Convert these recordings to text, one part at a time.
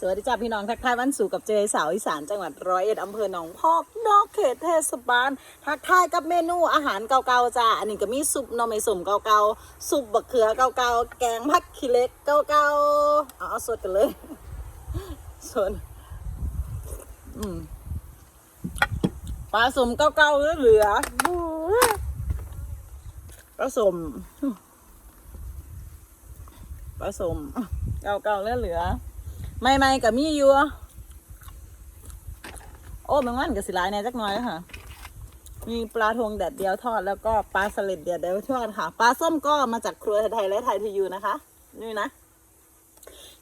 สวัสดีจ้าพี่น้องทักทายวันสู่กับเจสาวอีสานจังหวัดร้อยเอ็ดอำเภอหนองพอกนอกเขตเทศบาลทักทายกับเมนูอาหารเก่าๆจ้าอันนี้ก็มีซุปหน่อไม้สมเก่าๆซุปบะเขือเก่าๆแกงผักขี้เล็กเก่าๆเอาเอาสดกันเลยสดอืมปลาสมเก่าๆเหลือปลาสมปลาสมเก่าๆเหลือ ไม่ไม่กับมีอยู่โอ้แมงวันกับสิลายในจักหน่อยแล้วค่ะ มีปลาทงแดดเดียวทอดแล้วก็ปลาสลิดแดดเดียวทอดค่ะปลาส้มก็มาจากครัวไทยและไทยทียูนะคะ นี่นะ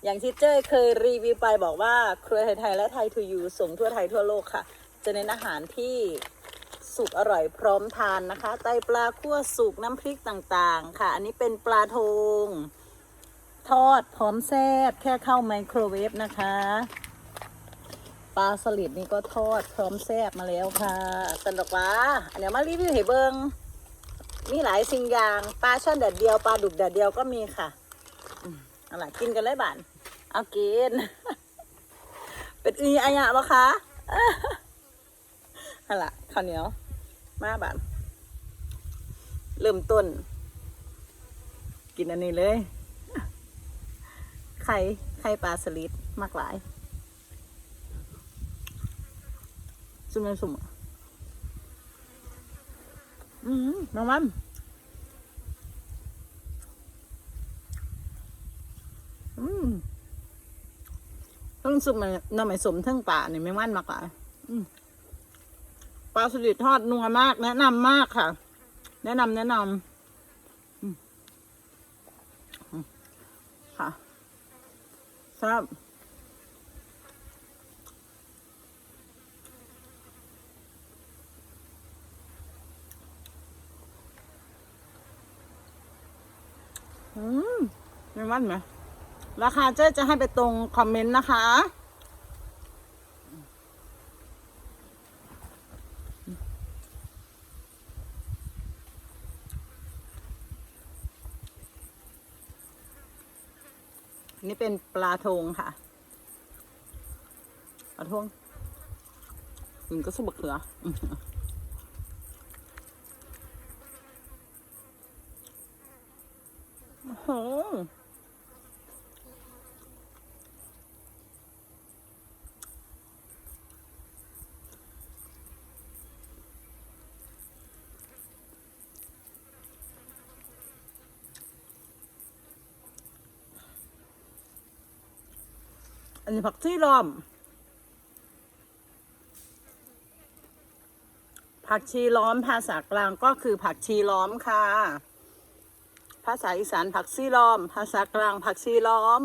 อย่างที่เจ้เคยรีวิวไปบอกว่าครัวไทยไทยและไทยทูยูส่งทั่วไทยทั่วโลกค่ะ จะเน้นอาหารที่สุกอร่อยพร้อมทานนะคะ ไตปลาคั่วสุกน้ำพริกต่างๆ ค่ะ อันนี้เป็นปลาทง ทอดพร้อมแซ่บแค่เข้าไมโครเวฟนะคะ ปลาสลิดนี่ก็ทอดพร้อมแซ่บมาแล้วค่ะสันดอกว่าเดี๋ยวมารีวิวให้เบิงมีหลายสิ่งอย่างปลาช่อนแดดเดียวปลาดุกแดดเดียวก็มีค่ะอืมเอาล่ะกินกันเลยบ้านเอากิน เป็นอีอายะปะคะเอาล่ะข้าวเหนียวมาบ้านเริ่มต้น กินอันนี้เลย ไข่ไข่ปลาสลิดมากหลายซุ่มในสุ่มอืมน้องมันอืมต้องซุปมันน้ำไม่สมทั้งป่าเนี่ยไม่มันมากหลายปลาสลิดทอดนัวมาก แนะนำมากค่ะ แนะนำแนะนำค่ะ ครับอืมไม่มันไหมราคาเจ๊จะให้ไปตรงคอมเมนต์นะคะ นี่เป็นปลาทงค่ะปลาทงมันก็สุบะเขืออืมโอ้ อันนี้ผักชีล้อม ผักชีล้อมภาษากลางก็คือผักชีล้อมค่ะ ภาษาอีสานผักชีล้อม ภาษากลางผักชีล้อม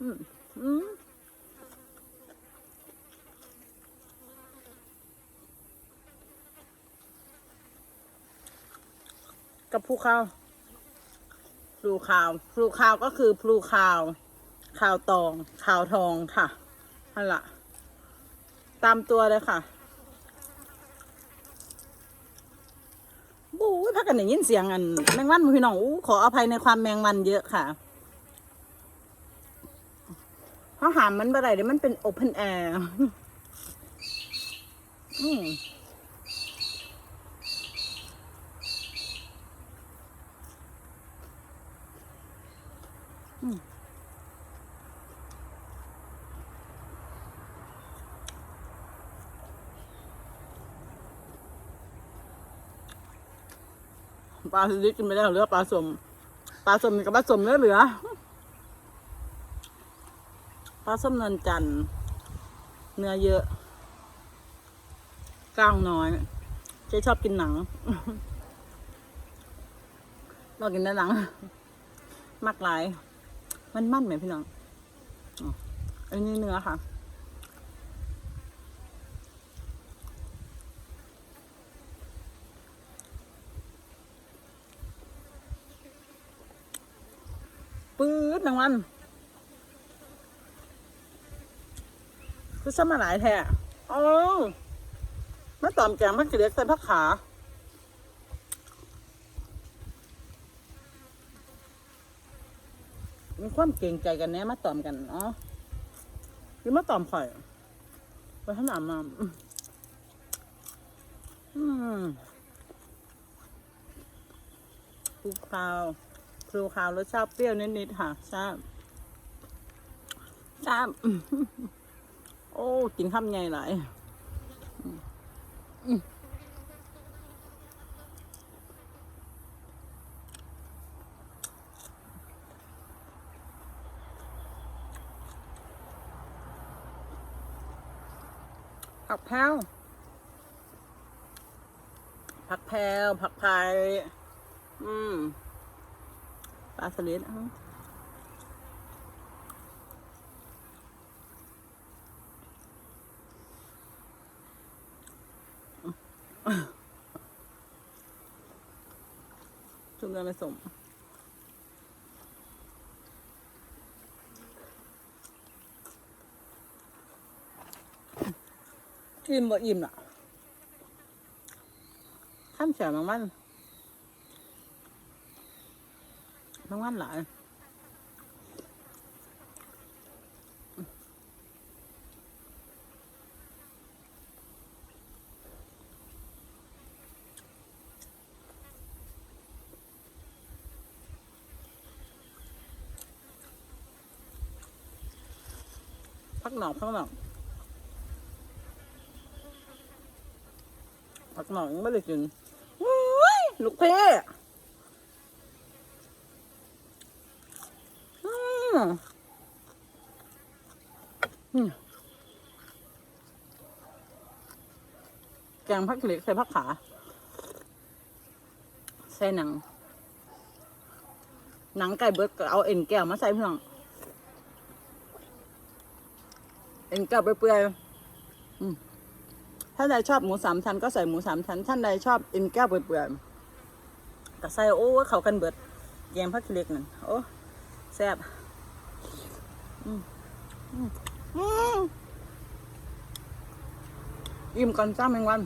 อืมอืม กับภูเขาพลูขาวพลูขาวก็คือพลูขาวขาวตองขาวทองค่ะนั่นละตามตัวเลยค่ะบู๊พักกันอย่างยินเสียงอัน แมงวันพี่น้องอู้ขออภัยในความแมงวันเยอะค่ะเพราะหามมันบ่ได้เดี๋ยวมันเป็นโอเพนแอร์อืม ปลาสลิดกินไม่ได้เหลือปลาสมปลาสมกับปลาสมเหลือเหลือปลาส้มนนจันทร์เนื้อเยอะกล้างน้อยเจ๊ชอบกินหนังเรากินแต่หนัง มากหลาย มันมั่นไหมพี่น้องอันนี้เนื้อค่ะ ปื๊ดนางวันคือสมาหลายแท้อ๋อมาตอมแกงพักเกลือใส่ผักขา มีความเกรงใจกันแน่มาตอมกันอ๋อหรือมาตอมข่อยไปข้างหน้ามาอืมอืมครูคาวครูคาวรสชาติเปรี้ยวนิดๆค่ะทราบทราบโอ้ กินข้ามใหญ่หลาย ผักแพรวผักแพรวผักพายอืมปลาสลิดจุ่มเงินผสม อิ่มบ่อิ่มล่ะข้ามแฉบางวันบางวันหลายพักหนอกพักหนอก พักหนอกยังไม่ได้กินอุ้ยลูกเพ่แกงผักเหล็กใส่ผักขา ใส่หนัง หนังไก่เบิดก็เอาเอ็นแก้วมาใส่พี่น้องเอ็นแก้วเปื่อยๆ อืมถ้าใดชอบหมูสามชั้นก็ใส่หมูสามชั้นท่านใดชอบเอ็นแก้วเปื่อยๆก็ใส่โอ้เขากันเบิดแกงผักเหล็กนั่นโอ้แซ่บอิ่มก่อนจ้าแมงวัน